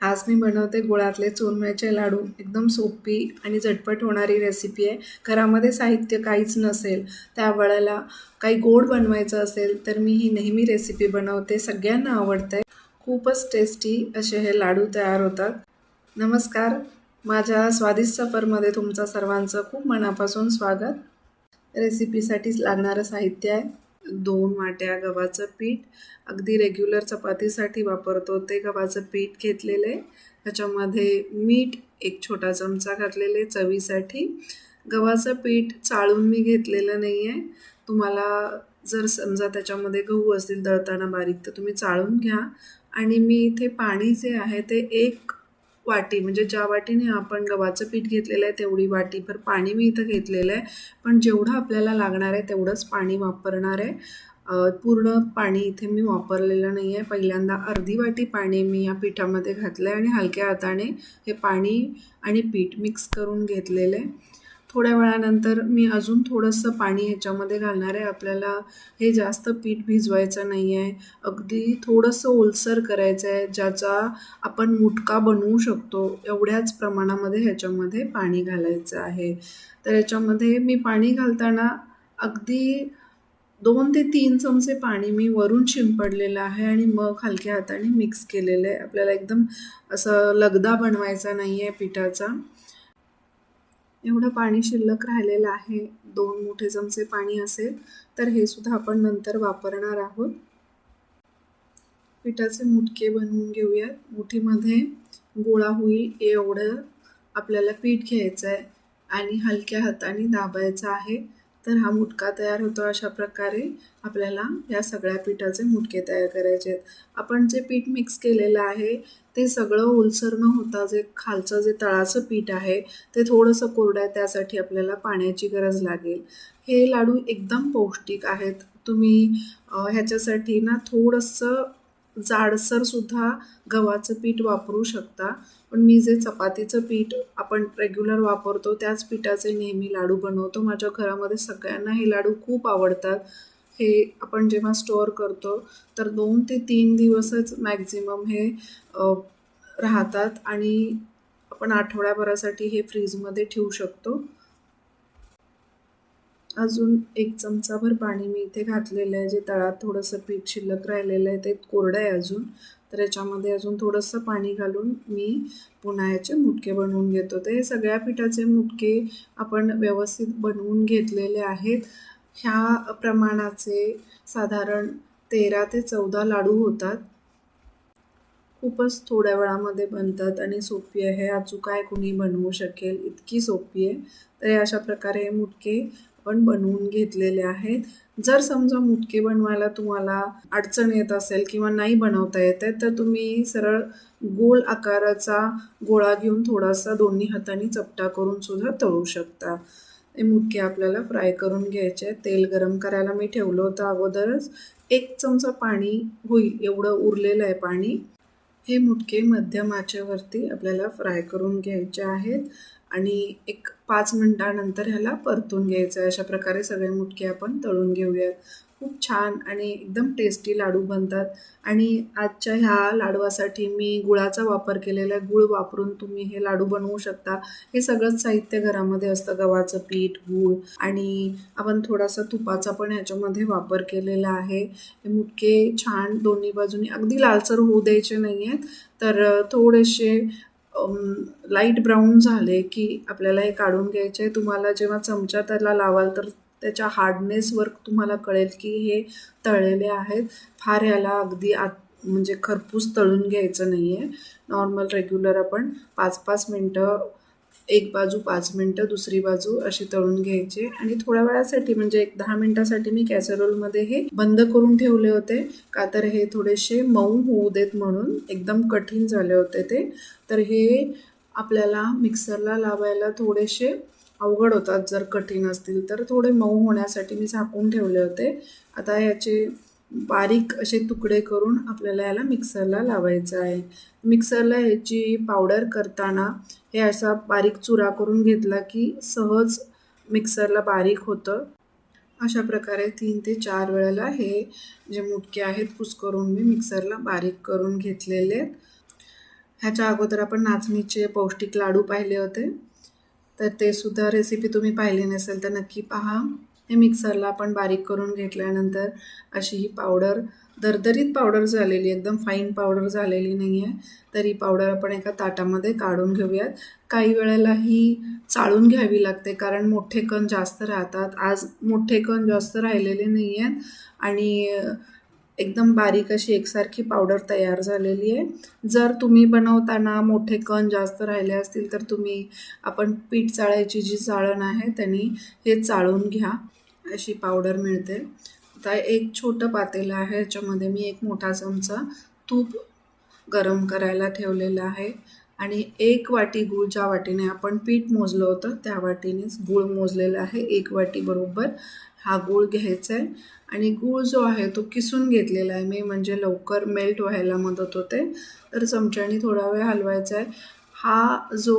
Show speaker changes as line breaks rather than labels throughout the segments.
आज मी बनवते गुळातले चुरम्याचे लाडू. एकदम सोपी आणि झटपट होणारी रेसिपी आहे. घरामध्ये साहित्य काहीच नसेल त्यावेळेला काही गोड बनवायचं असेल तर मी ही नेहमी रेसिपी बनवते. सगळ्यांना आवडते. खूपच टेस्टी असे हे लाडू तयार होतात. नमस्कार. माझ्या स्वादिष्ट सफरमध्ये तुमचं सर्वांचं खूप मनापासून स्वागत. रेसिपीसाठीच लागणारं साहित्य आहे. दोन वाट्या गव्हाचं पीठ अगदी रेग्युलर चपातीसाठी वापरतो ते गव्हाचं पीठ घेतलेलं. आहे त्याच्यामध्ये मीठ एक छोटा चमचा घातलेले चवीसाठी. गव्हाचं पीठ चाळून मी घेतलेलं नाही आहे तुम्हाला जर समजा त्याच्यामध्ये गहू असतील दळताना बारीक तर तुम्ही चाळून घ्या. आणि मी इथे पाणी जे आहे ते एक वाटी म्हणजे ज्या वाटीने आपण गव्हाचं पीठ घेतलेलं आहे तेवढी वाटीभर पाणी मी इथं घेतलेलं आहे. पण जेवढं आपल्याला लागणार आहे तेवढंच पाणी वापरणार आहे. पूर्ण पाणी इथे मी वापरलेलं नाही आहे. पहिल्यांदा अर्धी वाटी पाणी मी या पिठामध्ये घातलं आहे आणि हलक्या हाताने हे पाणी आणि पीठ मिक्स करून घेतलेलं आहे. थोड्या वेळानंतर मी अजून थोडंसं पाणी ह्याच्यामध्ये घालणार आहे. आपल्याला हे जास्त पीठ भिजवायचं नाही आहे. अगदी थोडंसं ओलसर करायचं आहे ज्याचा आपण मुटका बनवू शकतो. एवढ्याच प्रमाणामध्ये ह्याच्यामध्ये पाणी घालायचं आहे. तर ह्याच्यामध्ये मी पाणी घालताना अगदी दोन ते तीन चमचे पाणी मी वरून शिंपडलेलं आहे आणि मग हलक्या हाताने मिक्स केलेलं आहे. आपल्याला एकदम असं लगदा बनवायचा नाही आहे पिठाचा. एवढं पाणी शिल्लक राहिलेलं आहे दोन मोठे चमचे पाणी असेल तर हे सुद्धा आपण नंतर वापरणार आहोत. पिठाचे मुटके बनवून घेऊयात. मुठीमध्ये गोळा होईल एवढं आपल्याला पीठ घ्यायचं आहे आणि हलक्या हाताने दाबायचं आहे. तर हा मुटका तयार होतो अशा प्रकारे आपल्याला या सगळ्या पिठाचे मुटके तयार करायचे आहेत. आपण जे पीठ मिक्स केलेलं आहे ते सगळं ओलसर न होता जे खालचं जे तळाचं पीठ आहे ते थोडंसं कोरडं आहे त्यासाठी आपल्याला पाण्याची गरज लागेल. हे लाडू एकदम पौष्टिक आहेत. तुम्ही ह्याच्यासाठी ना थोडंसं जाडसरसुद्धा गव्हाचं पीठ वापरू शकता. पण मी जे चपातीचं पीठ आपण रेग्युलर वापरतो त्याच पिठाचे नेहमी लाडू बनवतो. माझ्या घरामध्ये सगळ्यांना हे लाडू खूप आवडतात. हे आपण जेव्हा स्टोअर करतो तर दोन ते तीन दिवसच मॅक्झिमम हे राहतात. आणि आपण आठवड्याभरासाठी हे फ्रीजमध्ये ठेवू शकतो. अजून एक चमचाभर पाणी मी इथे घातलेलं आहे जे तळात थोडंसं पीठ शिल्लक राहिलेलं आहे ते कोरडं आहे अजून. तर याच्यामध्ये अजून थोडंसं पाणी घालून मी पुन्हा याचे मुटके बनवून घेतो. तर हे सगळ्या पिठाचे मुटके आपण व्यवस्थित बनवून घेतलेले आहेत. ह्या प्रमाणाचे साधारण तेरा ते चौदा लाडू होतात. खूपच थोड्या वेळामध्ये बनतात आणि सोपी आहे. अचूक काय कुणी बनवू शकेल इतकी सोपी आहे. तर अशा प्रकारे हे मुटके आपण बनवून घेतलेले आहेत. जर समजा मुटके बनवायला तुम्हाला अडचण येत असेल किंवा नाही बनवता येत आहे तर तुम्ही सरळ गोल आकाराचा गोळा घेऊन थोडासा दोन्ही हाताने चपटा करून सुद्धा तळू शकता. हे मुटके आपल्याला फ्राय करून घ्यायचे तेल गरम करायला मी ठेवलं होतं अगोदरच. एक चमचा पाणी होईल एवढं उरलेलं आहे पाणी. हे मुटके मध्यम आचेवरती आपल्याला फ्राय करून घ्यायचे आहेत. आणि एक पाच मिनटानंतर ह्याला परतून घ्यायचं आहे अशा प्रकारे सगळे मुटके आपण तळून घेऊयात. खूप छान आणि एकदम टेस्टी लाडू बनतात. आणि आजच्या ह्या लाडवासाठी मी गुळाचा वापर केलेला आहे. गुळ वापरून तुम्ही हे लाडू बनवू शकता. हे सगळंच साहित्य घरामध्ये असतं. गव्हाचं पीठ गूळ आणि आपण थोडासा तुपाचा पण ह्याच्यामध्ये वापर केलेला आहे. हे मुटके छान दोन्ही बाजूनी अगदी लालसर होऊ द्यायचे नाही आहेत तर थोडेसे लाइट ब्राऊन झाले की आपल्याला हे काढून घ्यायचे तुम्हाला जेव्हा चमचा त्याला लावाल तर त्याच्या हार्डनेसवर तुम्हाला कळेल की हे तळलेले आहेत. फार ह्याला अगदी आत म्हणजे खरपूस तळून घ्यायचं नाही आहे नॉर्मल रेग्युलर आपण पाच पाच मिनटं एक बाजू पाच मिनटं दुसरी बाजू अशी तळून घ्यायचे. आणि थोड्या वेळासाठी म्हणजे एक दहा मिनटासाठी मी कॅसरोलमध्ये हे बंद करून ठेवले होते. का तर हे थोडेसे मऊ होऊ देत म्हणून एकदम कठीण झाले होते ते. तर हे आपल्याला मिक्सरला लावायला थोडेसे अवघड होतात जर कठीण असतील तर. थोडे मऊ होण्यासाठी मी झाकून ठेवले होते. आता याचे बारीक असे तुकडे करून आपल्याला याला मिक्सरला लावायचं आहे. मिक्सरला ह्याची पावडर करताना हे असा बारीक चुरा करून घेतला की सहज मिक्सरला बारीक होतं. अशा प्रकारे तीन ते चार वेळेला हे जे मुटके आहेत करून मी मिक्सरला बारीक करून घेतलेले आहेत. ह्याच्या अगोदर आपण नाचणीचे पौष्टिक लाडू पाहिले होते. तर ते सुद्धा रेसिपी तुम्ही पाहिली नसेल तर नक्की पहा. हे मिक्सरला आपण बारीक करून घेतल्यानंतर अशी ही पावडर दरदरीत पावडर झालेली एकदम फाईन पावडर झालेली नाही आहे तर ही पावडर आपण एका ताटामध्ये काढून घेऊयात. काही वेळेला ही चाळून घ्यावी लागते कारण मोठे कण जास्त राहतात. आज मोठे कण जास्त राहिलेले नाही आहेत आणि एकदम बारीक अशी एकसारखी पावडर तयार झालेली आहे. जर तुम्ही बनवताना मोठे कण जास्त राहिले असतील तर तुम्ही आपण पीठ चाळायची जी चाळण आहे त्यांनी हे चाळून घ्या. अशी पावडर मिळते. आता एक छोटं पातेलं आहे याच्यामध्ये मी एक मोठा चमचा तूप गरम करायला ठेवलेलं आहे. आणि एक वाटी गूळ ज्या वाटीने आपण पीठ मोजलं होतं त्या वाटीनेच गूळ मोजलेला आहे एक वाटी बरोबर. हा गूळ घ्यायचा आहे. आणि गूळ जो आहे तो किसून घेतलेला आहे. मी म्हणजे लवकर मेल्ट व्हायला मदत होते. तर चमच्याने थोडा वेळ हलवायचा आहे. हा जो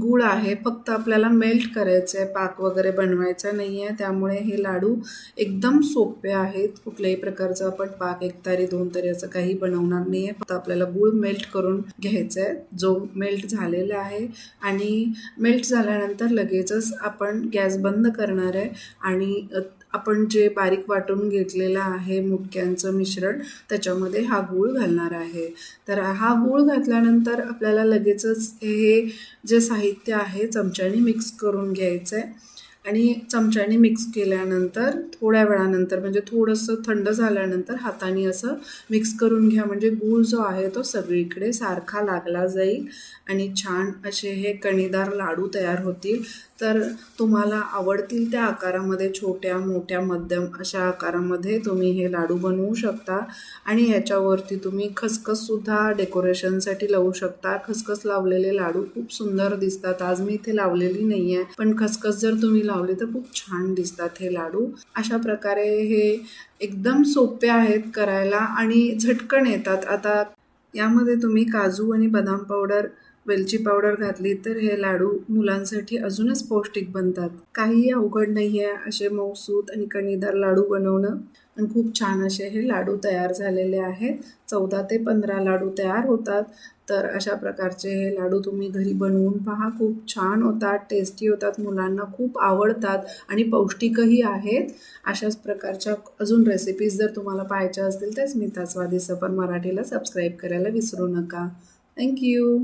गूळ आहे फक्त आपल्याला मेल्ट करायचं आहे पाक वगैरे बनवायचा नाही आहे त्यामुळे हे लाडू एकदम सोपे आहेत. कुठल्याही प्रकारचं आपण पाक एक तारी दोन तारी असं काही बनवणार नाही आहे फक्त आपल्याला गूळ मेल्ट करून घ्यायचा आहे जो मेल्ट झालेला आहे आणि मेल्ट झाल्यानंतर लगेचच आपण गॅस बंद करणार आहे आणि आपण जे बारीक वाटून घेतलेलं आहे मुटक्यांचं मिश्रण त्याच्यामध्ये हा गूळ घालणार आहे. तर हा गूळ घातल्यानंतर आपल्याला लगेचच हे जे साहित्य आहे चमच्याने मिक्स करून घ्यायचं आहे आणि चमच्याने मिक्स केल्यानंतर थोड्या वेळानंतर म्हणजे थोडंसं थंड झाल्यानंतर हाताने असं मिक्स करून घ्या. म्हणजे गूळ जो आहे तो सगळीकडे सारखा लागला जाईल आणि छान असे हे कणीदार लाडू तयार होतील. तर तुम्हाला आवडतील त्या आकारामध्ये छोट्या मोठ्या मध्यम अशा आकारामध्ये तुम्ही हे लाडू बनवू शकता. आणि ह्याच्यावरती तुम्ही खसखससुद्धा डेकोरेशनसाठी लावू शकता. खसखस लावलेले लाडू खूप सुंदर दिसतात. आज मी इथे लावलेली नाही आहे पण खसखस जर तुम्ही लावले तर खूप छान दिसतात हे लाडू. अशा प्रकारे हे एकदम सोपे आहेत करायला आणि झटकन येतात. आता यामध्ये तुम्ही काजू आणि बदाम पावडर वेलची पावडर घातली तर हे लाडू मुलांसाठी अजूनच पौष्टिक बनतात. काहीही अवघड नाही आहे असे मऊसूत आणि कणीदार लाडू बनवणं. आणि खूप छान असे हे लाडू तयार झालेले आहेत. चौदा ते पंधरा लाडू तयार होतात. तर अशा प्रकारचे हे लाडू तुम्ही घरी बनवून पहा. खूप छान होतात टेस्टी होतात मुलांना खूप आवडतात आणि पौष्टिकही आहेत. अशाच प्रकारच्या अजून रेसिपीज जर तुम्हाला पाहायच्या असतील तर स्मिता स्वादी सफर मराठीला सबस्क्राईब करायला विसरू नका. थँक्यू